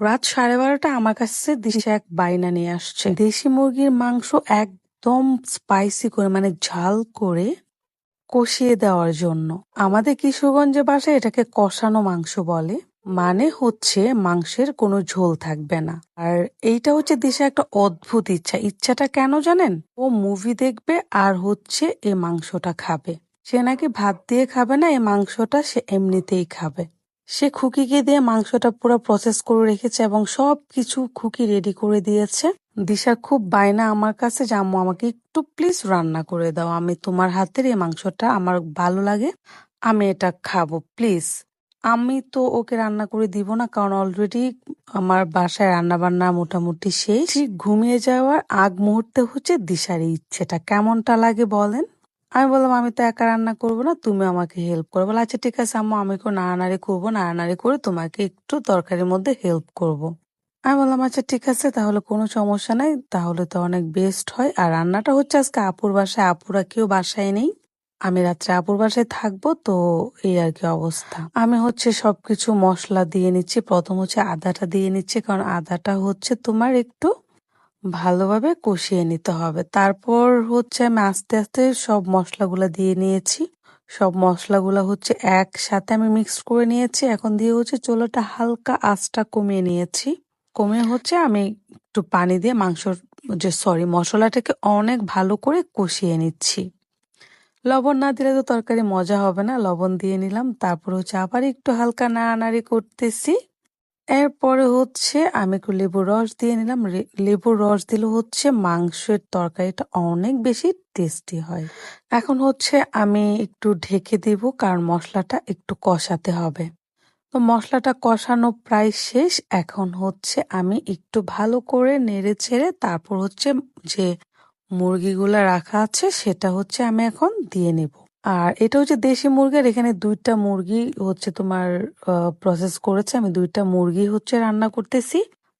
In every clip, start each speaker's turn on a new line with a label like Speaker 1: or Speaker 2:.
Speaker 1: রাত সাড়ে বারোটা আমার কাছে দেশে এক বাইনা নিয়ে আসছে। দেশি মুরগির মাংস একদম স্পাইসি করে মানে ঝাল করে কষিয়ে দেওয়ার জন্য। আমাদের কিশোরগঞ্জে বাসায় এটাকে কষানো মাংস বলে। মানে হচ্ছে মাংসের কোনো ঝোল থাকবে না। আর এইটা হচ্ছে দেশে একটা অদ্ভুত ইচ্ছা। ইচ্ছাটা কেন জানেন? ও মুভি দেখবে আর হচ্ছে এই মাংসটা খাবে। সে নাকি ভাত দিয়ে খাবে না এই মাংসটা সে এমনিতেই খাবে। সে খুকিকে দিয়ে মাংসটা পুরো প্রসেস করে রেখেছে এবং সব কিছু খুকি রেডি করে দিয়েছে। দিশার খুব বায়না আমার কাছে আম্মু, আমাকে একটু প্লিজ রান্না করে দাও। আমি তোমার হাতের এই মাংসটা আমার ভালো লাগে। আমি এটা খাব প্লিজ আমি তো ওকে রান্না করে দিব না, কারণ অলরেডি আমার বাসায় রান্না বান্না মোটামুটি শেষ। ঘুমিয়ে যাওয়ার আগ মুহূর্তে হচ্ছে দিশার ইচ্ছেটা। কেমনটা লাগে বলেন? আমি বললাম, আমি তো একা রান্না করব না, তুমি আমাকে হেল্প করো। বলে আচ্ছা ঠিক আছে আম্মু, আমি একটু নাড়ানাড়ি করব, নাড়ানাড়ি করে তোমাকে একটু তরকারির মধ্যে হেল্প করব। আমি বললাম আচ্ছা ঠিক আছে, তাহলে কোনো সমস্যা নাই, তাহলে তো অনেক বেস্ট হয়। আর রান্নাটা হচ্ছে আজকে আপুর বাসায়, আপুরা কেউ বাসায় নেই। আমি রাত্রে আপুর বাসায় থাকব, তো এই আর কি অবস্থা। আমি হচ্ছে সবকিছু মশলা দিয়ে নিচ্ছি, প্রথম হচ্ছে আদাটা দিয়ে নিচ্ছি, কারণ আদাটা হচ্ছে তোমার একটু ভালোভাবে কষিয়ে নিতে হবে। তারপর হচ্ছে আমি আস্তে আস্তে সব মশলাগুলো দিয়ে নিয়েছি। সব মশলাগুলো হচ্ছে একসাথে আমি মিক্স করে নিয়েছি। এখন দিয়ে হচ্ছে চুলাটা হালকা আঁচটা কমিয়ে নিয়েছি। কমে হচ্ছে আমি একটু পানি দিয়ে মাংসর যে সরি মশলাটাকে অনেক ভালো করে কষিয়ে নিচ্ছি। লবণ না দিলে তো তরকারি মজা হবে না। লবণ দিয়ে নিলাম। তারপর হচ্ছে আবার একটু হালকা নাড়ানাড়ি করতেছি। এরপরে হচ্ছে আমি একটু লেবুর রস দিয়ে নিলাম। লেবুর রস দিলে হচ্ছে মাংসের তরকারিটা অনেক বেশি টেস্টি হয়। এখন হচ্ছে আমি একটু ঢেকে দিব কারণ মশলাটা একটু কষাতে হবে। তো মশলাটা কষানো প্রায় শেষ। এখন হচ্ছে আমি একটু ভালো করে নেড়ে ছেড়ে তারপর হচ্ছে যে মুরগিগুলা রাখা আছে সেটা হচ্ছে আমি এখন দিয়ে নেব। আর এটা হচ্ছে দেশি মুরগি আর এখানে দুইটা মুরগি হচ্ছে তোমার প্রসেস করেছে। আমি দুইটা মুরগি হচ্ছে রান্না করতেছি।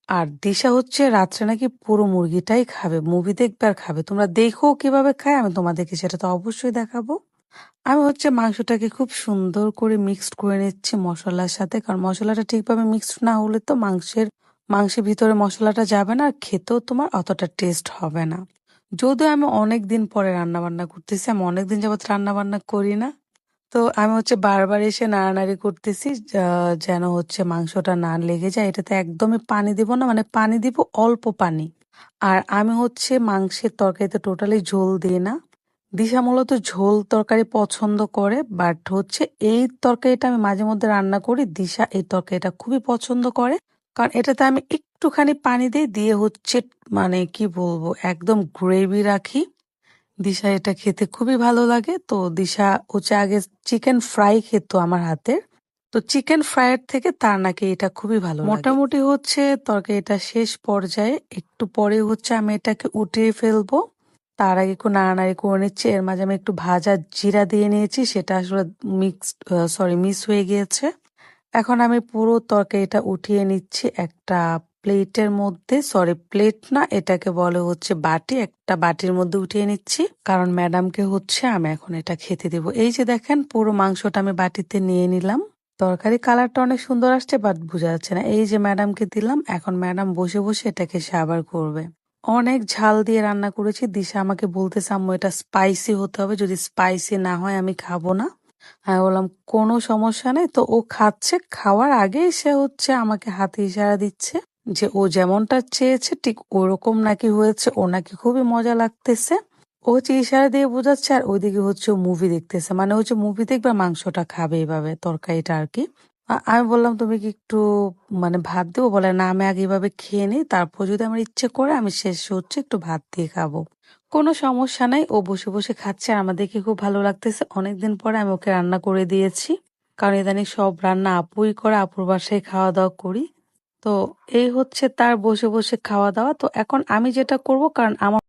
Speaker 1: আর দিশা হচ্ছে রাত্রে নাকি পুরো মুরগিটাই খাবে মুভি দেখবে আর খাবে। তোমরা দেখো কীভাবে খায়, আমি তোমাদেরকে সেটা তো অবশ্যই দেখাবো। আমি হচ্ছে মাংসটাকে খুব সুন্দর করে মিক্সড করে নিচ্ছি মশলার সাথে, কারণ মশলাটা ঠিকভাবে মিক্সড না হলে তো মাংসের মাংসের ভিতরে মশলাটা যাবে না, আর খেতেও তোমার অতটা টেস্ট হবে না। যদিও আমি অনেক দিন পরে রান্না বান্না করতেছি, আমি অনেক দিন যাবত রান্না বান্না করি না। তো আমি হচ্ছে বারবার এসে নাড়ানাড়ি করতেছি যেন হচ্ছে মাংসটা না লেগে যায়। এটাতে একদমই পানি দিব না মানে পানি দিব অল্প পানি। আর আমি হচ্ছে মাংসের তরকারিতে টোটালি ঝোল দিই না। দিশা মূলত ঝোল তরকারি পছন্দ করে, বাট হচ্ছে এই তরকারিটা আমি মাঝে মধ্যে রান্না করি। দিশা এই তরকারিটা খুবই পছন্দ করে। কারণ এটাতে আমি একটুখানি পানি দিই দিয়ে হচ্ছে মানে কি বলব, একদম গ্রেভি রাখি। দিশা এটা খেতে খুবই ভালো লাগে। তো দিশা হচ্ছে আগে চিকেন ফ্রাই খেত আমার হাতের তো চিকেন ফ্রাইয়ের থেকে তার নাকি এটা খুবই ভালো মোটামুটি হচ্ছে তরকারিটা শেষ পর্যায়ে একটু পরে হচ্ছে আমি এটাকে উঠিয়ে ফেলব। তার আগে একটু নাড়ানাড়ি করে নিচ্ছি। এর মাঝে আমি একটু ভাজা জিরা দিয়ে নিয়েছি। সেটা আসলে মিক্সড সরি মিস হয়ে গিয়েছে। এখন আমি পুরো তরকারিটা উঠিয়ে নিচ্ছি একটা প্লেটের মধ্যে সরি প্লেট না, এটাকে বলে হচ্ছে বাটি, একটা বাটির মধ্যে উঠিয়ে নিচ্ছি। কারণ ম্যাডামকে হচ্ছে আমি এখন এটা খেতে দেব। এই যে দেখেন, পুরো মাংসটা আমি বাটিতে নিয়ে নিলাম। তরকারি কালারটা অনেক সুন্দর আসছে বাট বোঝা যাচ্ছে না। এই যে ম্যাডামকে দিলাম, এখন ম্যাডাম বসে বসে এটাকে সাবার করবে। অনেক ঝাল দিয়ে রান্না করেছি। দিশা আমাকে বলতেছে, আম্মু, এটা স্পাইসি হতে হবে। যদি স্পাইসি না হয়, আমি খাব না। আমি বললাম, কোনো সমস্যা নেই। তো ও খাচ্ছে। খাওয়ার আগেই সে হচ্ছে আমাকে হাতে ইশারা দিচ্ছে যে ও যেমনটা চেয়েছে ঠিক ওরকম নাকি হয়েছে। ও নাকি খুবই মজা লাগতেছে। ও হচ্ছে ইশারা দিয়ে বোঝাচ্ছে আর ওইদিকে হচ্ছে মুভি দেখতেছে। মানে হচ্ছে মুভি দেখবে, মাংসটা খাবে এইভাবে তরকারিটা আর কি। আমি বললাম, তুমি কি একটু মানে ভাত দেবো? বলে, না, আমি আগে এভাবে খেয়ে নিই। তারপর যদি আমার ইচ্ছে করে, আমি শেষ হচ্ছে একটু ভাত দিয়ে খাব। কোনো সমস্যা নাই। ও বসে বসে খাচ্ছে আর আমাদেরকে খুব ভালো লাগতেছে। অনেকদিন পরে আমি ওকে রান্না করে দিয়েছি। কারণ ইদানিং সব রান্না আপুই করে, আপুর বাসায় খাওয়া দাওয়া করি। তো এই হচ্ছে তার বসে বসে খাওয়া দাওয়া তো এখন আমি যেটা করব, কারণ আমার